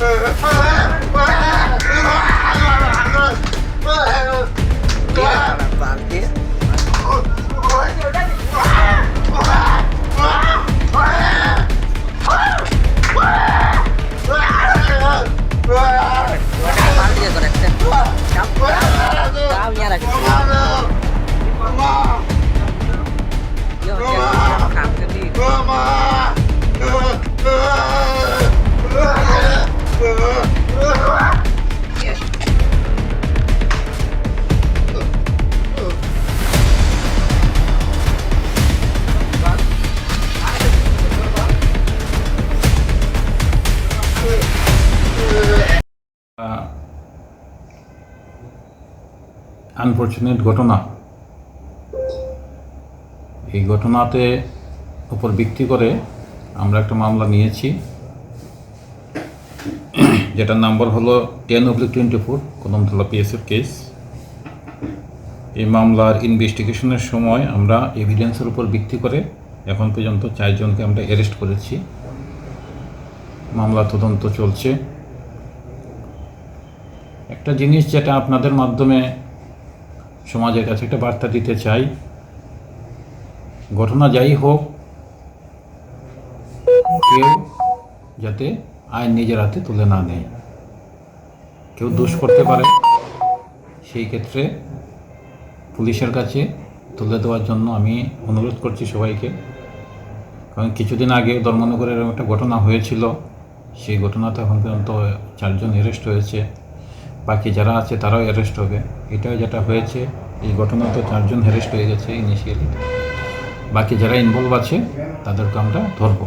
呃呃诶诶 unfortunate ঘটনা। এই ঘটনাতে উপর ভিত্তি করে আমরা একটা মামলা নিয়েছি। যেটার নাম্বার হলো ten oblique twenty four Kadamtala PSF case এই মামলার ইনভেস্টিগেশনের সময় আমরা এভিডেন্সের উপর ভিত্তি করে এখন পর্যন্ত চারজনকে আমরা অ্যারেস্ট করেছি। মামলা তদন্ত চলছে। একটা জিনিস যেটা আপনাদের মাধ্যমে সমাজের কাছে একটা বার্তা দিতে চাই। ঘটনা যাই হোক, কেউ যাতে আইন নিজের হাতে তুলে না নেয়। কেউ দোষ করতে পারে। সেই ক্ষেত্রে পুলিশের কাছে তুলে দেওয়ার জন্য আমি অনুরোধ করছি সবাইকে। কারণ কিছুদিন আগে ধর্মনগরের একটা ঘটনা হয়েছিল। সেই ঘটনাতে এখন পর্যন্ত চারজন অ্যারেস্ট হয়েছে। বাকি যারা আছে তারাও অ্যারেস্ট হবে। এটাও যেটা হয়েছে, এই ঘটনা তো চারজন অ্যারেস্ট হয়ে গেছে ইনিশিয়ালি বাকি যারা ইনভলভ আছে, তাদেরকে আমরা ধরবো।